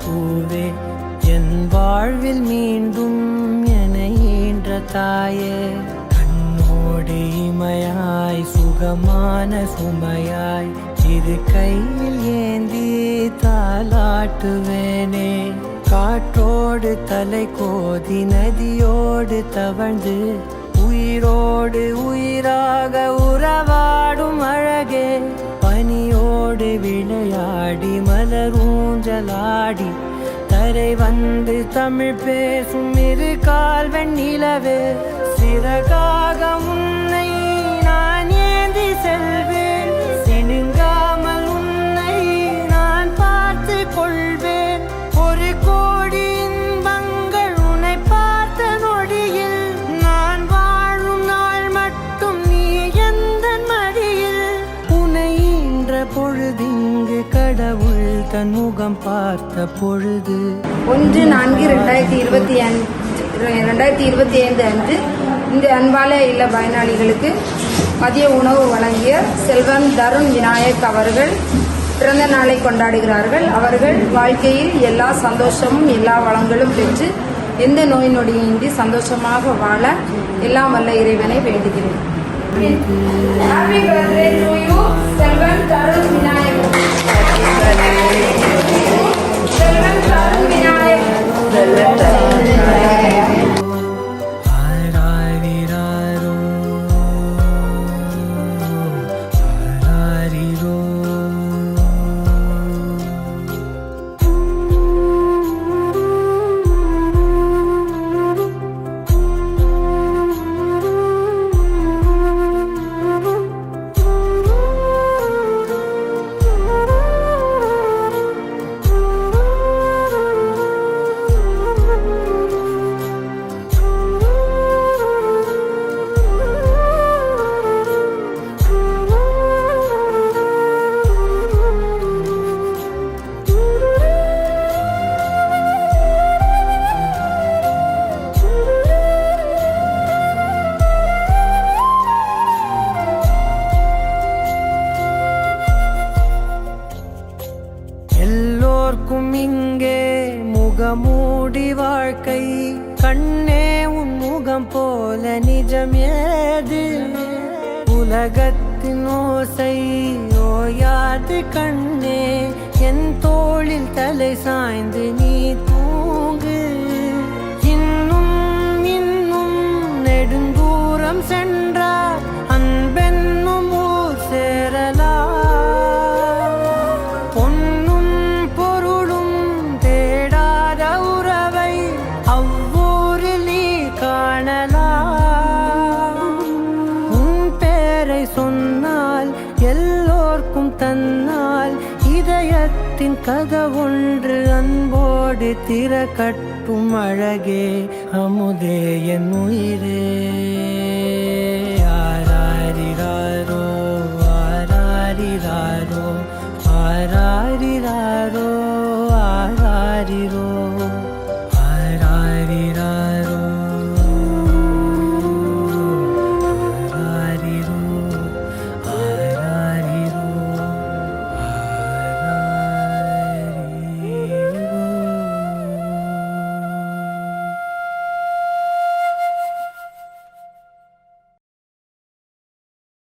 பூவே என் வாழ்வில் மீண்டும் என ஈன்ற தாயே. கண்ணோடு இமையாய் சுகமான சுமையாய் இது கையில் ஏந்தி தாளாட்டுவேனே. காற்றோடு தலை கோதி நதியோடு தவழ்ந்து உயிரோடு உயிராக உறவாடும் அழகே. பனியோடு விளையாடி மலரும் மலரூஞ்சலாடி தரை வந்து தமிழ் பேசும் இரு கால் நிலவே. சிறகாக தன் முகம் பார்த்த பொழுது. ஒன்று நான்கு ரெண்டாயிரத்தி இருபத்தி அஞ்சு ரெண்டாயிரத்தி இருபத்தி ஐந்து அன்று இந்த அன்பால இல்ல பயனாளிகளுக்கு மதிய உணவு வழங்கிய செல்வம் தருண் விநாயக் அவர்கள் பிறந்த நாளை கொண்டாடுகிறார்கள். அவர்கள் வாழ்க்கையில் எல்லா சந்தோஷமும் எல்லா வளங்களும் பெற்று எந்த நோய் நொடியின்றி சந்தோஷமாக வாழ எல்லாம் வல்ல இறைவனை வேண்டுகிறேன். முகமூடி வாழ்க்கை கண்ணே உன் முகம் போல நிஜம் ஏது? உலகத்தின் ஓசை ஓயாது கண்ணே என் தோளில் தலை சாய்ந்து நீ தூங்கு. இன்னும் இன்னும் நெடுந்தூரம் சென்றார் கத ஒன்று அன்போடு திற கட்டும் அழகே அமுதே என் உயிரே. ஆராரிராரோ ஆராரிராரோ ஆராரிராரோ ஆராரிரோ